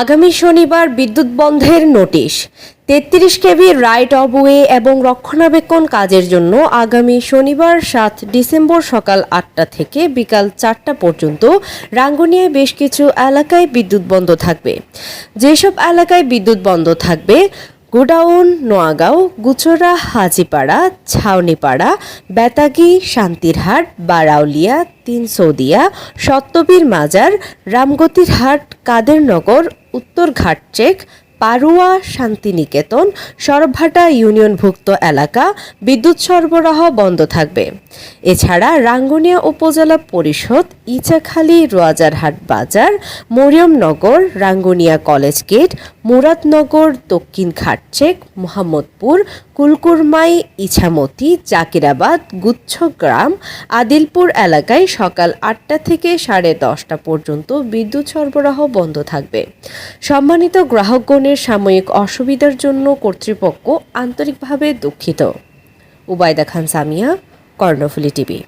আগামী শনিবার বিদ্যুৎ বন্ধের নোটিশ। তেত্রিশ কেভি রাইট অব ওয়ে এবং রক্ষণাবেক্ষণ কাজের জন্য আগামী শনিবার সাত ডিসেম্বর সকাল আটটা থেকে বিকাল চারটা পর্যন্ত রাঙ্গুনিয়ায় বেশ কিছু এলাকায় বিদ্যুৎ বন্ধ থাকবে। যেসব এলাকায় বিদ্যুৎ বন্ধ থাকবে গোডাউন, নোয়াগাঁও, গুচরা, হাজিপাড়া, ছাউনিপাড়া, বেতাগি, শান্তিরহাট, বারাউলিয়া তিনসৌদিয়া সত্যবীর মাজার রামগতির হাট কাদেরনগর উত্তর ঘাটচেক পারুয়া শান্তিনিকেতন, সরভাটা ইউনিয়নভুক্ত এলাকা, বিদ্যুৎ সরবরাহ বন্ধ থাকবে। এছাড়া রাঙ্গুনিয়া উপজেলা পরিষদ, ইচাখালী রোয়াজারহাট বাজার, মরিয়মনগর, রাঙ্গুনিয়া কলেজ গেট, মুরাদনগর দক্ষিণ খাটচেক, মোহাম্মদপুর, কুলকুরমাই, ইছামতি, জাকিরাবাদ গুচ্ছগ্রাম আদিলপুর এলাকায় সকাল আটটা থেকে সাড়ে দশটা পর্যন্ত বিদ্যুৎ সরবরাহ বন্ধ থাকবে। সম্মানিত গ্রাহকগণের সাময়িক অসুবিধার জন্য কর্তৃপক্ষ আন্তরিকভাবে দুঃখিত। উবায়দা খান সামিয়া কর্ণফুলি টিভি।